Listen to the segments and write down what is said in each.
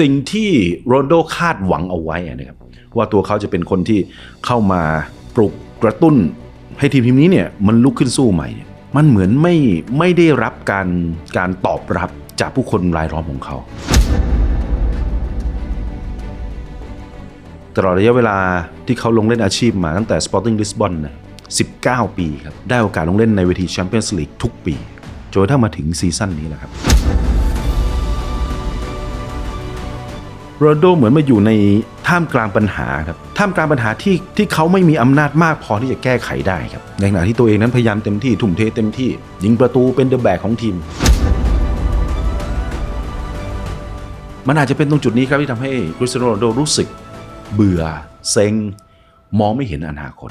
สิ่งที่โรนโดคาดหวังเอาไว้นะครับว่าตัวเขาจะเป็นคนที่เข้ามาปลุกกระตุ้น ให้ทีมทีมนี้เนี่ยมันลุกขึ้นสู้ใหม่เนี่ยมันเหมือนไม่ไม่ได้รับการการตอบรับจากผู้คนรายล้อมของเขาตลอดระยะเวลาที่เขาลงเล่นอาชีพมาตั้งแต่ Sporting Lisbon นะ19 ปีครับ ได้โอกาสลงเล่นในเวทีแชมเปี้ยนส์ลีกทุกปี จนกระทั่งมาถึงซีซั่นนี้แหละครับ โรนโดเหมือนมาอยู่ในท่ามกลางปัญหาครับท่ามกลางปัญหาที่ที่เขาไม่มีอำนาจมากพอที่จะแก้ไขได้ครับในขณะที่ตัวเองนั้นพยายามเต็มที่ทุ่มเทเต็มที่ ยิงประตูเป็นเดอะแบกของทีม มันอาจจะเป็นตรงจุดนี้ครับที่ทำให้คริสเตียโนโรนโดรู้สึก เบื่อเซ็งมองไม่เห็นอนาคต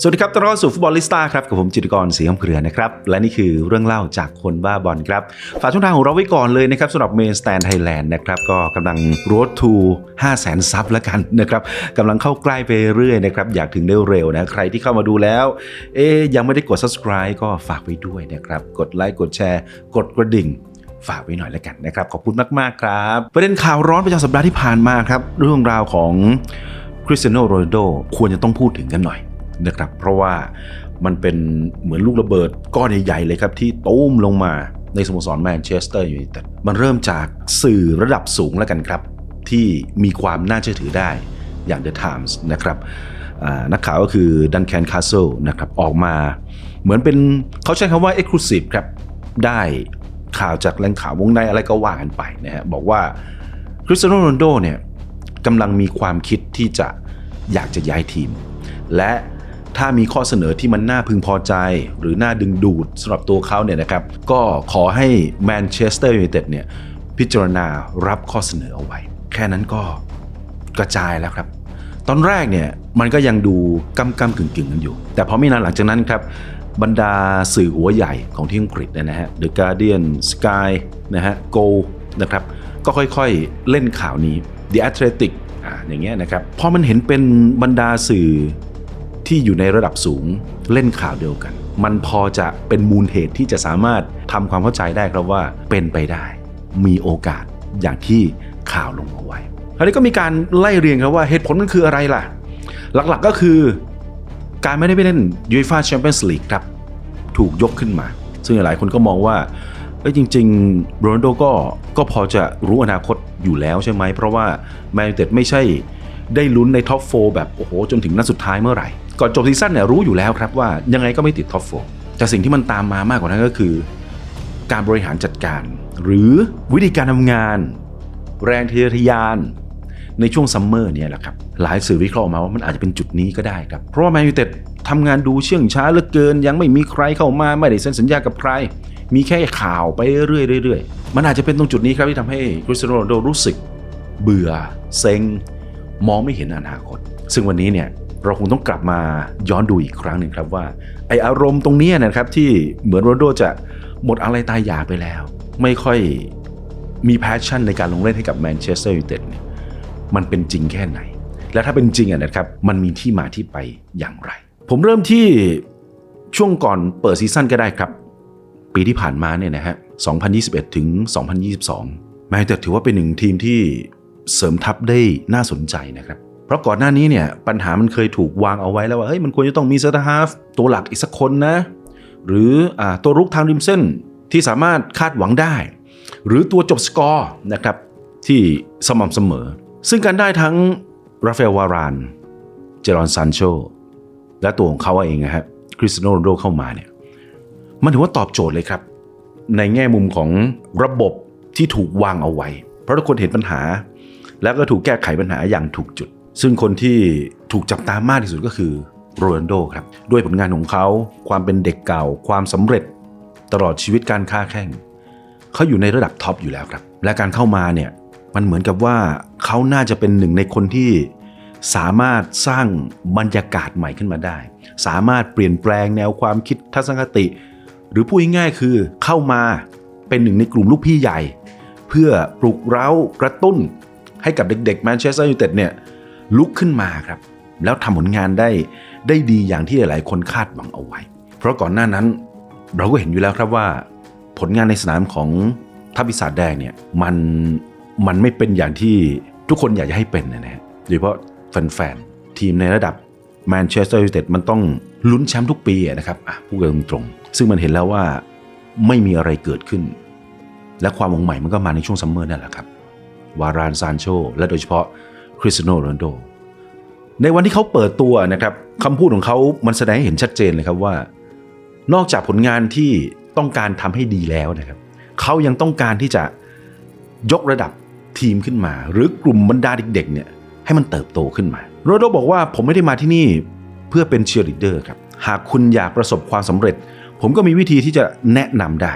สวัสดีครับต้อนรับสู่ฟุตบอลลิสต้าครับกับผมจิตรกรศรีคำเครือนะครับและนี่คือเรื่องเล่าจากคนบ้าบอลครับฝากช่องทางของเราไว้ก่อนเลยนะครับสำหรับ Main Stand Thailand นะครับก็กำลัง road to 5 0 0 0 0 0ซับแล้วกันนะครับกำลังเข้าใกล้ไปเรื่อยนะครับอยากถึงได้เร็วนะใครที่เข้ามาดูแล้ว เอ๊ยยังไม่ได้กด subscribe ก็ฝากไว้ด้วยนะครับกดไลค์กดแชร์ กดกระดิ่งฝากไว้หน่อยแล้วกันนะครับขอบคุณมากๆครับประเด็นข่าวร้อนประจำสัปดาห์ที่ผ่านมาครับเรื่องราวของคริสเตียโนโรนัลโดควรจะต้องพูดถึงกันหน่อย นะครับเพราะว่ามันเป็นเหมือนลูกระเบิดก้อนใหญ่ๆเลยครับที่ตุ้มลงมาในสโมสรแมนเชสเตอร์ยูไนเต็ดมันเริ่มจากสื่อระดับสูงแล้วกันครับ ที่มีความน่าเชื่อถือได้อย่าง The Times นะครับนักข่าวก็คือดันแคนคาสเซิลนะครับออกมา เหมือนเป็นเขาใช้คำว่า Exclusive ครับ ได้ข่าวจากแหล่งข่าววงในอะไรก็ว่ากันไปนะฮะบอกว่าคริสเตียโนโรนโดเนี่ยกำลังมีความคิดที่จะอยากจะย้ายทีม และ ถ้ามีข้อเสนอที่มันน่าพึงพอใจ หรือน่าดึงดูดสำหรับตัวเขาเนี่ยนะครับ ก็ขอให้แมนเชสเตอร์ยูไนเต็ดเนี่ยพิจารณารับข้อเสนอเอาไว้ แค่นั้นก็กระจายแล้วครับ ตอนแรกเนี่ยมันก็ยังดูกำกำกึ่งกึ่งกันอยู่ แต่พอไม่นานหลังจากนั้นครับบรรดาสื่อหัวใหญ่ของที่อังกฤษนยนะฮะ The Guardian Sky นะฮะ Go นะครับ ก็ค่อยๆเล่นข่าวนี้ The Athletic อ่าอย่างเงี้ยนะครับ พอมันเห็นเป็นบรรดาสื่อ ที่อยู่ในระดับสูงเล่นข่าวเดียวกัน มันพอจะเป็นมูลเหตุที่จะสามารถทำความเข้าใจได้ครับว่าเป็นไปได้ มีโอกาสอย่างที่ข่าวลงเอาไว้คราวนี้ก็มีการไล่เรียงครับว่าเหตุผลมันคืออะไรล่ะ หลักๆก็คือ การไม่ได้ไปเล่นยู e f a แชมเปี้ยนส์ลีกครับ ถูกยกขึ้นมา ซึ่งหลายคนก็มองว่าเอ้จริงๆโรนัลโดก็ก็พอจะรู้อนาคตอยู่แล้วใช่ไหม เพราะว่าแมนยูเต็ดไม่ใช่ได้ลุ้นในท็อปโฟแบบ โอ้โห จนถึงนัดสุดท้ายเมื่อไหร่ ก่อนจบซีซั่นเนี่ยรู้อยู่แล้วครับว่ายังไงก็ไม่ติดท็อปโฟแต่สิ่งที่มันตามมามากกว่านั้นก็คือ การบริหารจัดการ หรือวิธีการทำงาน แรงทะเยอทะยานในช่วงซัมเมอร์เนี่ยแหละครับหลายสื่อวิเคราะห์ออกมาว่ามันอาจจะเป็นจุดนี้ก็ได้ครับ เพราะว่าแมนยูเต็ดทำงานดูเชื่องช้าเหลือเกิน ยังไม่มีใครเข้ามาไม่ได้เซ็นสัญญากับใคร มีแค่ข่าวไปเรื่อยๆมันอาจจะเป็นตรงจุดนี้ครับที่ทำให้คริสเตียโนโรนัลโดรู้สึก เบื่อเซ็งมองไม่เห็นอนาคต ซึ่งวันนี้เนี่ย เราคงต้องกลับมาย้อนดูอีกครั้งหนึ่งครับว่า ไออารมณ์ตรงนี้นะครับที่เหมือนโรนโดจะหมดอะไรตายอยากไปแล้ว ไม่ค่อยมีแพชชั่นในการลงเล่นให้กับแมนเชสเตอร์ยูไนเต็ดเนี่ยมันเป็นจริงแค่ไหน และถ้าเป็นจริงอะนะครับมันมีที่มาที่ไปอย่างไร ผมเริ่มที่ช่วงก่อนเปิดซีซั่นก็ได้ครับ ปีที่ผ่านมาเนี่ยนะฮะ 2021 ถึง 2022 แมนยูเต็ดถือว่าเป็นหนึ่งทีมที่เสริมทัพได้น่าสนใจนะครับ เพราะก่อนหน้านี้เนี่ยปัญหามันเคยถูกวางเอาไว้แล้วว่าเฮ้ยมันควรจะต้องมีเซอร์ตฮาฟตัวหลักอีกสักคนนะ หรืออตัวรุกทางริมเส้นที่สามารถคาดหวังได้ หรือตัวจบสกอร์นะครับที่สม่ำเสมอ ซึ่งการได้ทั้งราฟาเอลวาราน เจรอนซานโช และตัวของเขาเองนะครับคริสโนโรนโดเข้ามาเนี่ยมันถือว่าตอบโจทย์เลยครับ ในแง่มุมของระบบที่ถูกวางเอาไว้ เพราะทุกคนเห็นปัญหา แล้วก็ถูกแก้ไขปัญหาอย่างถูกจุด ซึ่งคนที่ถูกจับตามากที่สุดก็คือโรนัลโดครับ ด้วยผลงานของเขาความเป็นเด็กเก่า ความสำเร็จตลอดชีวิตการค้าแข่ง เขาอยู่ในระดับท็อปอยู่แล้วครับ และการเข้ามาเนี่ยมันเหมือนกับว่าเขาน่าจะเป็นหนึ่งในคนที่สามารถสร้างบรรยากาศใหม่ขึ้นมาได้ สามารถเปลี่ยนแปลงแนวความคิดทัศนคติ หรือพูดง่ายๆคือเข้ามาเป็นหนึ่งในกลุ่มลูกพี่ใหญ่ เพื่อปลุกเร้ากระตุ้นให้กับเด็กๆแมนเชสเตอร์ยูไนเต็ดเนี่ย ลุกขึ้นมาครับ แล้วทำผลงานได้ได้ดีอย่างที่หลายๆ คนคาดหวังเอาไว้ เพราะก่อนหน้านั้นเราก็เห็นอยู่แล้วครับว่า ผลงานในสนามของทัพปีศาจแดงเนี่ยมันมันไม่เป็นอย่างที่ทุกคนอยากจะให้เป็นนะฮะโดยเฉพาะแฟนๆทีมในระดับแมนเชสเตอร์ยูไนเต็ดมันต้องลุ้นแชมป์ทุกปีนะครับอะพูดกันตรงๆซึ่งมันเห็นแล้วว่าไม่มีอะไรเกิดขึ้น และความหวังใหม่มันก็มาในช่วงซัมเมอร์นั่นแหละครับ วารานซานโชและโดยเฉพาะ คริสโนโรนโด ในวันที่เขาเปิดตัวนะครับคำพูดของเขามันแสดงให้เห็นชัดเจนเลยครับว่า นอกจากผลงานที่ต้องการทำให้ดีแล้วนะครับเขายังต้องการที่จะยกระดับทีมขึ้นมา หรือกลุ่มบรรดาเด็กๆเนี่ยให้มันเติบโตขึ้นมาโรนโดบอกว่าผมไม่ได้มาที่นี่เพื่อเป็นเชียร์ลีดเดอร์ครับหากคุณอยากประสบความสำเร็จ ผมก็มีวิธีที่จะแนะนำได้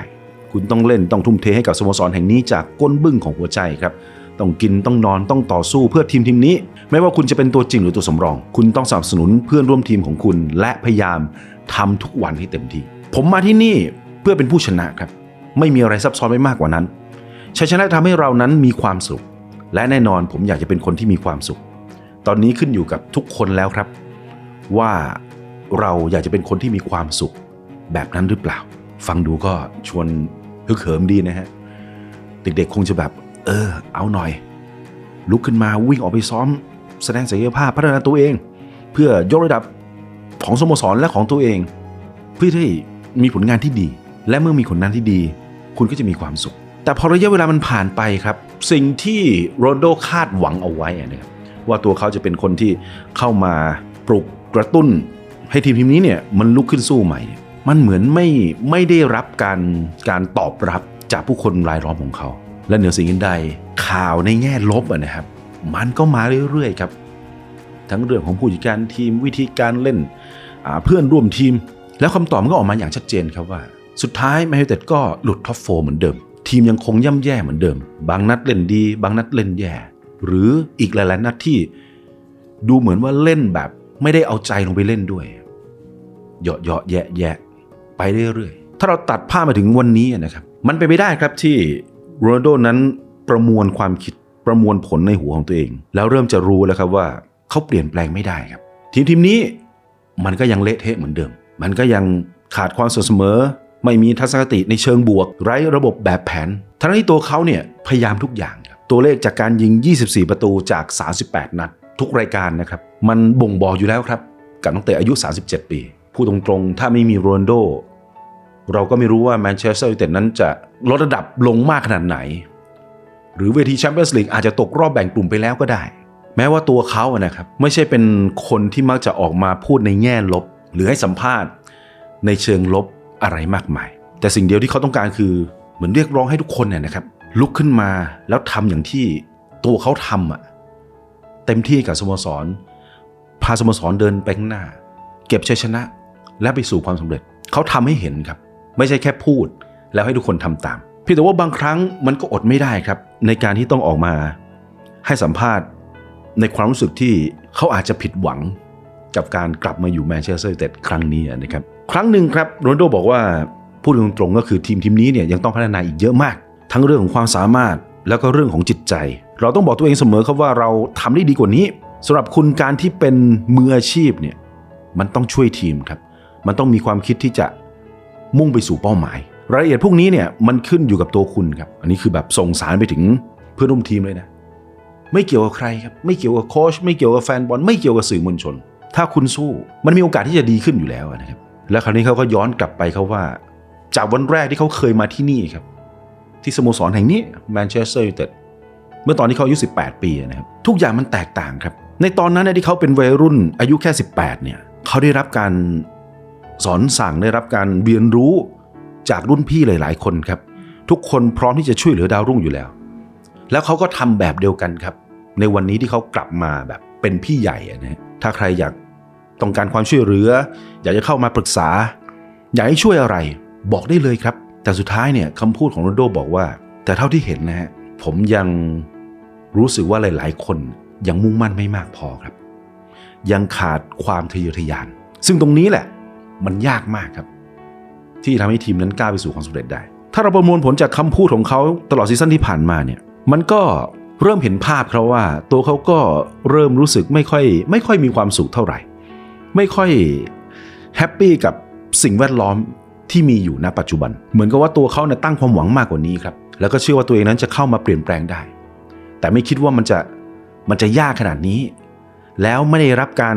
คุณต้องเล่นต้องทุ่มเทให้กับสโมสรแห่งนี้จากก้นบึ้งของหัวใจครับ ต้องกินต้องนอนต้องต่อสู้เพื่อทีมทีมนี้ ไม่ว่าคุณจะเป็นตัวจริงหรือตัวสำรอง คุณต้องสนับสนุนเพื่อนร่วมทีมของคุณ และพยายามทำทุกวันให้เต็มที่ ผมมาที่นี่เพื่อเป็นผู้ชนะครับ ไม่มีอะไรซับซ้อนไปมากกว่านั้นชัยชนะทำให้เรานั้นมีความสุข และแน่นอนผมอยากจะเป็นคนที่มีความสุข ตอนนี้ขึ้นอยู่กับทุกคนแล้วครับ ว่าเราอยากจะเป็นคนที่มีความสุข แบบนั้นหรือเปล่า ฟังดูก็ชวนฮึกเหิมดีนะฮะเด็กๆคงจะแบบ เออ เอาหน่อย ลุกขึ้นมาวิ่งออกไปซ้อม แสดงศักยภาพพัฒนาตัวเอง เพื่อยกระดับของสโมสรและของตัวเอง เพื่อที่มีผลงานที่ดี และเมื่อมีผลงานที่ดี คุณก็จะมีความสุข แต่พอระยะเวลามันผ่านไปครับ สิ่งที่โรนลโดคาดหวังเอาไว้นะครับว่าตัวเขาจะเป็นคนที่เข้ามาปลุกกระตุ้น ให้ทีมทีมนี้เนี่ยมันลุกขึ้นสู้ใหม่ มันเหมือนไม่ไม่ได้รับการการตอบรับจากผู้คนรายล้อมของเขา และเหนือสิ่งอื่นใดข่าวในแง่ลบนะครับ มันก็มาเรื่อยๆครับ ทั้งเรื่องของผู้จัดการทีมวิธีการเล่นเพื่อนร่วมทีม แล้วคำตอบมันก็ออกมาอย่างชัดเจนครับว่า สุดท้ายแมนยูไนเต็ดก็หลุดท็อปโฟเหมือนเดิม ทีมยังคงย่ำแย่เหมือนเดิม บางนัดเล่นดี บางนัดเล่นแย่ หรืออีกหลายๆนัดที่ ดูเหมือนว่าเล่นแบบไม่ได้เอาใจลงไปเล่นด้วยเหยาะเยาะแยะแยะไปเรื่อยๆถ้าเราตัดภาพมาถึงวันนี้นะครับ มันเป็นไปได้ครับที่ โรนัลโดนั้นประมวลความคิดประมวลผลในหัวของตัวเอง แล้วเริ่มจะรู้แล้วครับว่าเขาเปลี่ยนแปลงไม่ได้ครับ ทีมทีมนี้มันก็ยังเละเทะเหมือนเดิม มันก็ยังขาดความสม่ำเสมอ ไม่มีทัศนคติในเชิงบวก ไร้ระบบแบบแผน ทั้งที่ตัวเขาเนี่ยพยายามทุกอย่างครับตัวเลขจากการยิง 24 ประตูจาก 38 นัด ทุกรายการนะครับ มันบ่งบอกอยู่แล้วครับ กับนักเตะอายุ 37 ปี พูดตรงๆ ถ้าไม่มีโรนลโด เราก็ไม่รู้ว่าแมนเชสเตอร์ยูไนเต็ดนั้นจะลดระดับลงมากขนาดไหน หรือเวทีแชมเปี้ยนส์ลีกอาจจะตกรอบแบ่งกลุ่มไปแล้วก็ได้ แม้ว่าตัวเขาอะนะครับไม่ใช่เป็นคนที่มักจะออกมาพูดในแง่ลบ หรือให้สัมภาษณ์ ในเชิงลบอะไรมากมาย แต่สิ่งเดียวที่เขาต้องการคือเหมือนเรียกร้องให้ทุกคนเนี่ยนะครับลุกขึ้นมาแล้วทำอย่างที่ตัวเขาทำอะเต็มที่กับสโมสร พาสโมสรเดินไปข้างหน้า เก็บชัยชนะ และไปสู่ความสำเร็จ เขาทำให้เห็นครับ ไม่ใช่แค่พูด แล้วให้ทุกคนทำตาม เพียงแต่ว่าบางครั้งมันก็อดไม่ได้ครับ ในการที่ต้องออกมาให้สัมภาษณ์ในความรู้สึกที่เขาอาจจะผิดหวังกับการกลับมาอยู่แมนเชสเตอร์ยูไนเต็ดครั้งนี้นะครับ ครั้งหนึ่งครับโรนลโดบอกว่าพูดตรงๆก็คือทีมทีมนี้เนี่ยยังต้องพัฒนาอีกเยอะมาก ทั้งเรื่องของความสามารถแล้วก็เรื่องของจิตใจ เราต้องบอกตัวเองเสมอครับว่าเราทำได้ดีกว่านี้สำหรับคุณการที่เป็นมืออาชีพเนี่ยมันต้องช่วยทีมครับ มันต้องมีความคิดที่จะ มุ่งไปสู่เป้าหมาย รายละเอียดพวกนี้เนี่ยมันขึ้นอยู่กับตัวคุณครับ อันนี้คือแบบส่งสารไปถึงเพื่อนร่วมทีมเลยนะ ไม่เกี่ยวกับใครครับไม่เกี่ยวกับโค้ชไม่เกี่ยวกับแฟนบอลไม่เกี่ยวกับสื่อมวลชน ถ้าคุณสู้มันมีโอกาสที่จะดีขึ้นอยู่แล้วนะครับและคราวนี้เขาก็ย้อนกลับไปเขาว่า จากวันแรกที่เขาเคยมาที่นี่ครับ ที่สโมสรแห่งนี้แมนเชสเตอร์ยูไนเต็ดเมื่อตอนที่เขาอายุ 18 ปีนะครับทุกอย่างมันแตกต่างครับ ในตอนนั้นที่เขาเป็นวัยรุ่นอายุแค่ 18 เนี่ยเขาได้รับการ สอนสั่งได้รับการเรียนรู้จากรุ่นพี่หลาย ๆ คนครับ ทุกคนพร้อมที่จะช่วยเหลือดาวรุ่งอยู่แล้ว แล้วเขาก็ทำแบบเดียวกันครับ ในวันนี้ที่เขากลับมาแบบเป็นพี่ใหญ่นะถ้าใครอยากต้องการความช่วยเหลือ อยากจะเข้ามาปรึกษา อยากให้ช่วยอะไร บอกได้เลยครับ แต่สุดท้ายเนี่ยคำพูดของโรนโดบอกว่า แต่เท่าที่เห็นนะฮะผมยังรู้สึกว่าหลาย ๆ คนยังมุ่งมั่นไม่มากพอครับ ยังขาดความทะเยอทะยาน ซึ่งตรงนี้แหละ มันยากมากครับ ที่ทำให้ทีมนั้นก้าวไปสู่ความสำเร็จได้ ถ้าเราประมวลผลจากคำพูดของเขาตลอดซีซั่นที่ผ่านมาเนี่ยมันก็เริ่มเห็นภาพเขาว่า ตัวเขาก็เริ่มรู้สึกไม่ค่อยไม่ค่อยมีความสุขเท่าไหร่ ไม่ค่อยแฮปปี้กับสิ่งแวดล้อมที่มีอยู่ณปัจจุบัน เหมือนกับว่าตัวเขาเนี่ยตั้งความหวังมากกว่านี้ครับแล้วก็เชื่อว่าตัวเองนั้นจะเข้ามาเปลี่ยนแปลงได้ แต่ไม่คิดว่ามันจะมันจะยากขนาดนี้ แล้วไม่ได้รับการ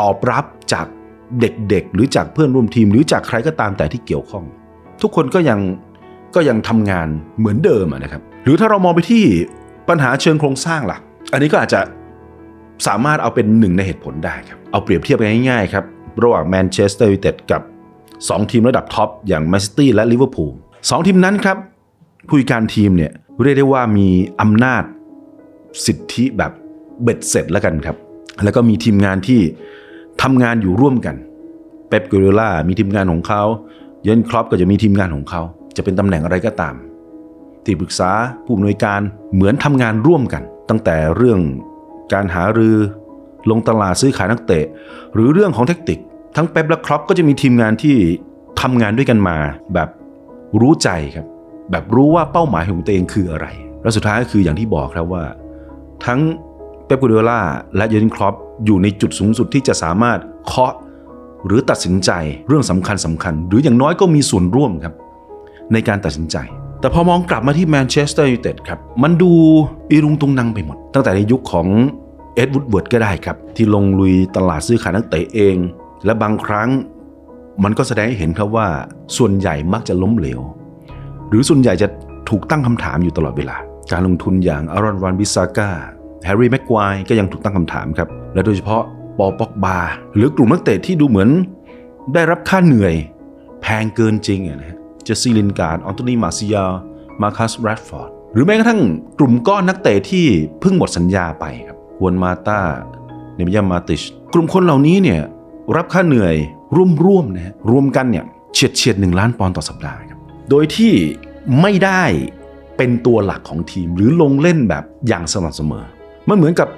ตอบรับจาก เด็กๆ หรือจากเพื่อนร่วมทีม หรือจากใครก็ตามแต่ที่เกี่ยวข้อง ทุกคนก็ยังก็ยังทำงานเหมือนเดิมนะครับ หรือถ้าเรามองไปที่ปัญหาเชิงโครงสร้างล่ะ อันนี้ก็อาจจะสามารถเอาเป็นหนึ่งในเหตุผลได้ครับ เอาเปรียบเทียบกันง่ายๆครับระหว่างแมนเชสเตอร์ยูไนเต็ดกับ 2 ทีมระดับท็อปอย่างแมนซิตี้และลิเวอร์พูลสองทีมนั้นครับผู้การทีมเนี่ยเรียกได้ว่ามีอำนาจสิทธิแบบเบ็ดเสร็จแล้วกันครับ แล้วก็มีทีมงานที่ ทำงานอยู่ร่วมกันเป๊ปกูเรล่ามีทีมงานของเขาเยนครอปก็จะมีทีมงานของเขา จะเป็นตำแหน่งอะไรก็ตาม ที่ปรึกษาผู้อำนวยการเหมือนทำงานร่วมกัน ตั้งแต่เรื่องการหารือลงตลาดซื้อขายนักเตะ หรือเรื่องของเทคนิค ทั้งเป๊ปและครอปก็จะมีทีมงานที่ทำงานด้วยกันมา แบบรู้ใจครับ แบบรู้ว่าเป้าหมายของตัวเองคืออะไร และสุดท้ายก็คืออย่างที่บอกครับว่า ทั้ง เป๊ปกูเดล่าและเยอร์นครอปอยู่ในจุดสูงสุดที่จะสามารถเคาะหรือตัดสินใจเรื่องสำคัญสำคัญ หรืออย่างน้อยก็มีส่วนร่วมครับ ในการตัดสินใจ แต่พอมองกลับมาที่แมนเชสเตอร์ยูไนเต็ดครับ มันดูอีรุงตุงนังไปหมด ตั้งแต่ในยุคของเอ็ดวูดเวิร์ดก็ได้ครับ ที่ลงลุยตลาดซื้อขายนักเตะเอง และบางครั้งมันก็แสดงให้เห็นครับว่า ส่วนใหญ่มักจะล้มเหลว หรือส่วนใหญ่จะถูกตั้งคำถามอยู่ตลอดเวลา การลงทุนอย่างอารอนวันบิซาก้า แฮร์รี่แม็กควายก็ยังถูกตั้งคำถามครับ และโดยเฉพาะปอปอกบา หรือกลุ่มนักเตะที่ดูเหมือน ได้รับค่าเหนื่อย แพงเกินจริงอะนะฮะเจสซี่ลินการ์ดออนโตนีมาซิยามาคัสแรดฟอร์ดหรือแม้กระทั่งกลุ่มก้อนนักเตะที่เพิ่งหมดสัญญาไปครับฮวนมาตาเนมิยามาติช กลุ่มคนเหล่านี้เนี่ยรับค่าเหนื่อยร่วมๆนะฮะรวมกันเนี่ยเฉียดเฉียดหนึ่งล้านปอนด์ต่อสัปดาห์ครับโดยที่ไม่ได้เป็นตัวหลักของทีมหรือลงเล่นแบบอย่างสม่ำเสมอ มันเหมือนกับ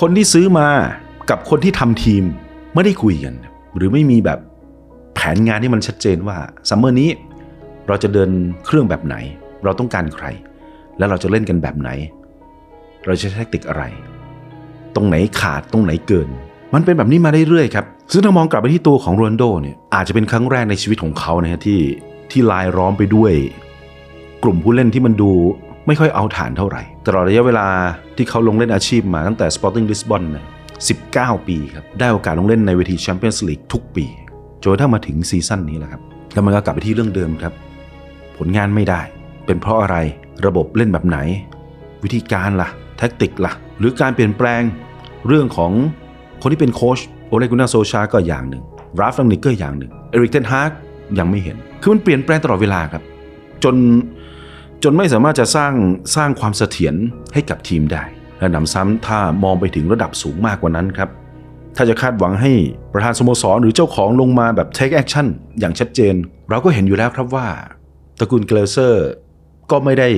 คนที่ซื้อมากับคนที่ทำทีมไม่ได้คุยกัน หรือไม่มีแบบแผนงานที่มันชัดเจนว่าซัมเมอร์นี้เราจะเดินเครื่องแบบไหน เราต้องการใคร แล้วเราจะเล่นกันแบบไหน เราจะแทคติกอะไร ตรงไหนขาดตรงไหนเกิน มันเป็นแบบนี้มาเรื่อยๆครับซึ่งถ้ามองกลับไปที่ตัวของโรนโดเนี่ยอาจจะเป็นครั้งแรกในชีวิตของเขานะฮะที่ที่ลายล้อมไปด้วย กลุ่มผู้เล่นที่มันดู ไม่ค่อยเอาฐานเท่าไหร่ ตลอดระยะเวลาที่เขาลงเล่นอาชีพมาตั้งแต่ Sporting Lisbon นะ19 ปีครับ ได้โอกาสลงเล่นในเวทีแชมเปี้ยนส์ลีกทุกปี จนกระทั่งมาถึงซีซั่นนี้แหละครับแล้วมันก็กลับไปที่เรื่องเดิมครับ ผลงานไม่ได้ เป็นเพราะอะไรระบบเล่นแบบไหน วิธีการล่ะ แท็กติกล่ะ หรือการเปลี่ยนแปลงเรื่องของคนที่เป็นโค้ชโอเลกุนาโซชาก็อย่างหนึ่งราฟลังนิกก็อย่างหนึ่งเอริกเทนฮาร์กยังไม่เห็น คือมันเปลี่ยนแปลงตลอดเวลาครับ จน จนไม่สามารถจะสร้างสร้างความเสถียรให้กับทีมได้ และหนำซ้ำถ้ามองไปถึงระดับสูงมากกว่านั้นครับ ถ้าจะคาดหวังให้ประธานสโมสรหรือเจ้าของลงมาแบบ take action อย่างชัดเจน เราก็เห็นอยู่แล้วครับว่าตระกูลเกลเซอร์ก็ไม่ได้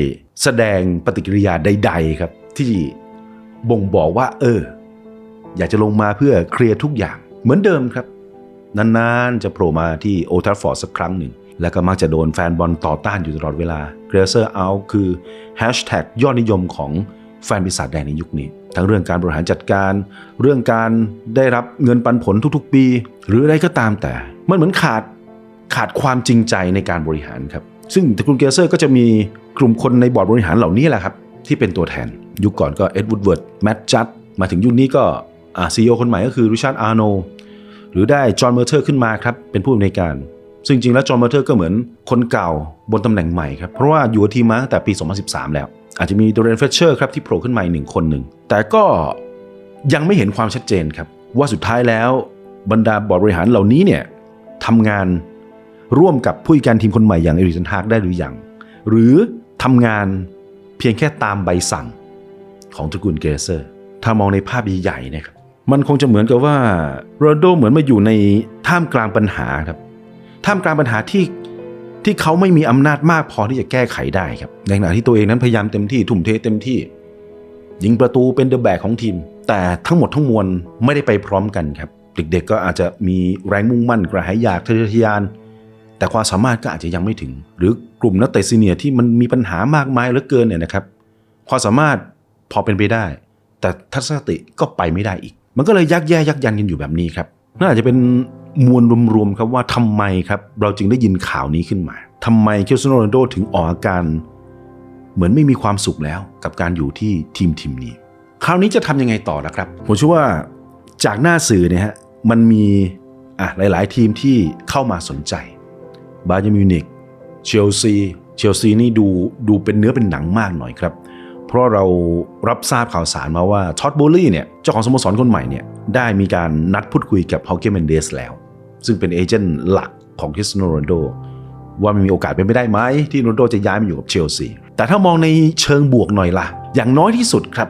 แสดงปฏิกิริยาใด ๆครับ ที่บ่งบอกว่า เออ อยากจะลงมาเพื่อเคลียร์ทุกอย่างเหมือนเดิมครับ นานๆจะโผล่มาที่โอทัฟฟอร์ดสักครั้งหนึ่ง แล้วก็มักจะโดนแฟนบอลต่อต้านอยู่ตลอดเวลาเกรเซอร์เอาคือแฮชแท็กยอดนิยมของแฟนปีศาจแดงในยุคนี้ ทั้งเรื่องการบริหารจัดการ เรื่องการได้รับเงินปันผลทุกๆ ปี หรืออะไรก็ตามแต่ มันเหมือนขาดขาดความจริงใจในการบริหารครับ ซึ่งตระกูลเกรเซอร์ก็จะมีกลุ่มคนในบอร์ดบริหารเหล่านี้แหละครับ ที่เป็นตัวแทน ยุคก่อนก็เอ็ดวูดเวิร์ดแมตจัดมาถึงยุคนี้ก็ซีอีโอคนใหม่ก็คือริชาร์ดอาร์โนหรือได้จอห์นเมอร์เทอร์ขึ้นมาครับเป็นผู้อำนวยการ ซึ่งจริงแล้วจอห์นเมอร์เทอร์ก็เหมือนคนเก่าบนตำแหน่งใหม่ครับ เพราะว่าอยู่ทีมมาตั้งแต่ปี 2013 แล้ว อาจจะมีโดเรนเฟเชอร์ครับที่โผล่ขึ้นมาอีกหนึ่งคนหนึ่ง แต่ก็ยังไม่เห็นความชัดเจนครับ ว่าสุดท้ายแล้วบรรดาบอร์ดบริหารเหล่านี้เนี่ยทำงานร่วมกับผู้จัดการทีมคนใหม่อย่างเอริกเทนฮากได้หรือยัง หรือทำงานเพียงแค่ตามใบสั่งของตระกูลเกเซอร์ ถ้ามองในภาพใหญ่ๆนะครับ มันคงจะเหมือนกับว่าโรนโดเหมือนมาอยู่ในท่ามกลางปัญหาครับ ท่ามกลางปัญหาที่ที่เขาไม่มีอำนาจมากพอที่จะแก้ไขได้ครับ ในขณะที่ตัวเองนั้นพยายามเต็มที่ทุ่มเทเต็มที่ยิงประตูเป็นเดอะแบกของทีม แต่ทั้งหมดทั้งมวลไม่ได้ไปพร้อมกันครับ เด็กๆก็อาจจะมีแรงมุ่งมั่นกระหายอยากทะเยอทะยาน แต่ความสามารถก็อาจจะยังไม่ถึง หรือกลุ่มนักเตะซีเนียร์ที่มันมีปัญหามากมายเหลือเกินเนี่ยนะครับ ความสามารถพอเป็นไปได้ แต่ทัศนคติก็ไปไม่ได้อีก มันก็เลยยักแย่ยักยันกันอยู่แบบนี้ครับน่าจะเป็น มวลรวมๆครับว่าทำไมครับเราจึงได้ยินข่าวนี้ขึ้นมาทำไมคริสเตียโนโรนัลโดถึงออกอาการ เหมือนไม่มีความสุขแล้วกับการอยู่ที่ทีมทีมนี้ คราวนี้จะทำยังไงต่อล่ะครับผมเชื่อว่าจากหน้าสื่อเนี่ยฮะมันมีอะหลาย ๆ ทีมที่เข้ามาสนใจบาเยร์นมิวนิกเชลซีเชลซีนี่ดูดูเป็นเนื้อเป็นหนังมากหน่อยครับ เพราะเรารับทราบข่าวสารมาว่าท็อตโบลี่เนี่ยเจ้าของสโมสรคนใหม่เนี่ยได้มีการนัดพูดคุยกับฮอเกมเมนเดสแล้ว ซึ่งเป็นเอเจนต์หลักของคริสโนโรนโดว่ามันมีโอกาสเป็นไปได้ไหมที่โรนโดจะย้ายมาอยู่กับเชลซีแต่ถ้ามองในเชิงบวกหน่อยล่ะ อย่างน้อยที่สุดครับ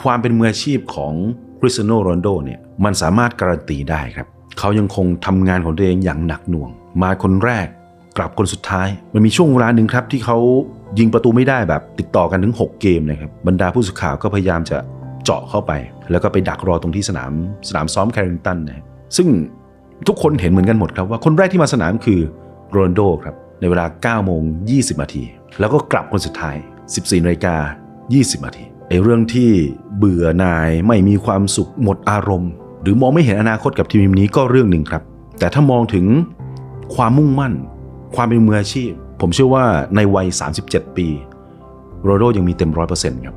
ความเป็นมืออาชีพของคริสโนโรนโดเนี่ยมันสามารถการันตีได้ครับ เขายังคงทำงานของตัวเองอย่างหนักหน่วง มาคนแรกกลับคนสุดท้าย มันมีช่วงเวลาหนึ่งครับที่เขายิงประตูไม่ได้แบบ ติดต่อกันถึง 6 เกมนะครับบรรดาผู้สื่อข่าวก็พยายามจะเจาะเข้าไป แล้วก็ไปดักรอตรงที่สนามสนามซ้อมแคริงตันนะซึ่ง ทุกคนเห็นเหมือนกันหมดครับว่าคนแรกที่มาสนามคือโรนโดครับในเวลา9โมง20นาทีแล้วก็กลับคนสุดท้าย 14นาฬิกา20นาทีไอ้เรื่องที่เบื่อนายไม่มีความสุขหมดอารมณ์ หรือมองไม่เห็นอนาคตกับทีมนี้ก็เรื่องหนึ่งครับ แต่ถ้ามองถึงความมุ่งมั่น ความเป็นมืออาชีพ ผมเชื่อว่าในวัย 37 ปี โรนโดยังมีเต็มร้อยเปอร์เซ็นต์ครับ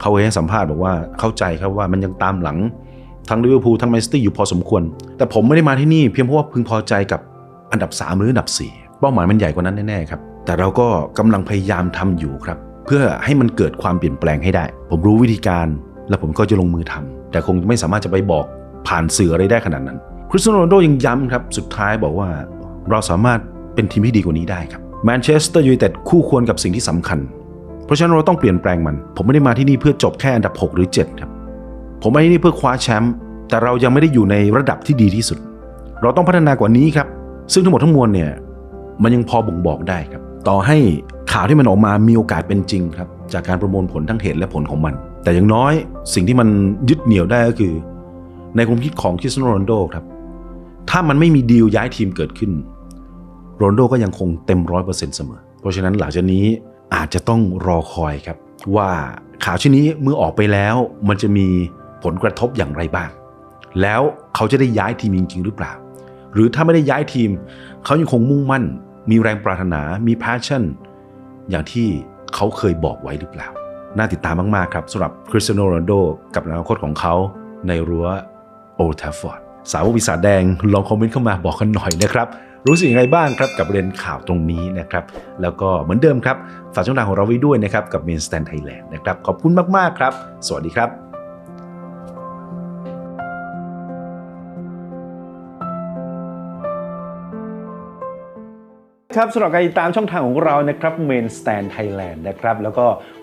เขาเคยให้สัมภาษณ์บอกว่าเข้าใจครับว่ามันยังตามหลัง ทั้งลิเวอร์พูลทั้งแมนซิตี้อยู่พอสมควร แต่ผมไม่ได้มาที่นี่เพียงเพราะว่าพึงพอใจกับอันดับ 3 หรืออันดับ 4 เป้าหมายมันใหญ่กว่านั้นแน่ๆครับ แต่เราก็กำลังพยายามทำอยู่ครับ เพื่อให้มันเกิดความเปลี่ยนแปลงให้ได้ ผมรู้วิธีการ และผมก็จะลงมือทำแต่คงไม่สามารถจะไปบอกผ่านสื่ออะไรได้ขนาดนั้นคริสเตียโนโรนัลโดยังย้ำครับสุดท้ายบอกว่าเราสามารถเป็นทีมที่ดีกว่านี้ได้ครับแมนเชสเตอร์ยูไนเต็ดคู่ควรกับสิ่งที่สำคัญ เพราะฉะนั้นเราต้องเปลี่ยนแปลงมัน ผมไม่ได้มาที่นี่เพื่อจบแค่อันดับ 6 หรือ 7 ครับ ผมมาที่นี่เพื่อคว้าแชมป์ แต่เรายังไม่ได้อยู่ในระดับที่ดีที่สุด เราต้องพัฒนากว่านี้ครับ ซึ่งทั้งหมดทั้งมวลเนี่ยมันยังพอบ่งบอกได้ครับ ต่อให้ข่าวที่มันออกมามีโอกาสเป็นจริงครับ จากการประมวลผลทั้งเหตุและผลของมัน แต่อย่างน้อยสิ่งที่มันยึดเหนี่ยวได้ก็คือ ในความคิดของคริสโนโรนโดครับ ถ้ามันไม่มีดีลย้ายทีมเกิดขึ้นโรนโดก็ยังคงเต็มร้อยเปอร์เซ็นต์เสมอ เพราะฉะนั้นหลังจากนี้อาจจะต้องรอคอยครับ ว่าข่าวชิ้นนี้เมื่อออกไปแล้ว มันจะมีผลกระทบอย่างไรบ้าง แล้วเขาจะได้ย้ายทีมจริง ๆ หรือเปล่า หรือถ้าไม่ได้ย้ายทีม เขายังคงมุ่งมั่น มีแรงปรารถนา มี passion อย่างที่เขาเคยบอกไว้หรือเปล่า น่าติดตามมาก ๆ ครับสำหรับคริสเตียโนโรนโดกับอนาคตของเขาในรั้วโอลด์แทฟฟอร์ดสาวกปีศาจแดงลองคอมเมนต์เข้ามาบอกกันหน่อยนะครับรู้สึกยังไงบ้างครับกับประเด็นข่าวตรงนี้นะครับ แล้วก็เหมือนเดิมครับ ฝากช่องทางของเราไว้ด้วยนะครับ กับ Main Stand Thailand นะครับ ขอบคุณมาก ๆ ครับ สวัสดีครับ ครับสำหรับการติดตามช่องทางของเรานะครับ Main Stand Thailand นะครับ แล้วก็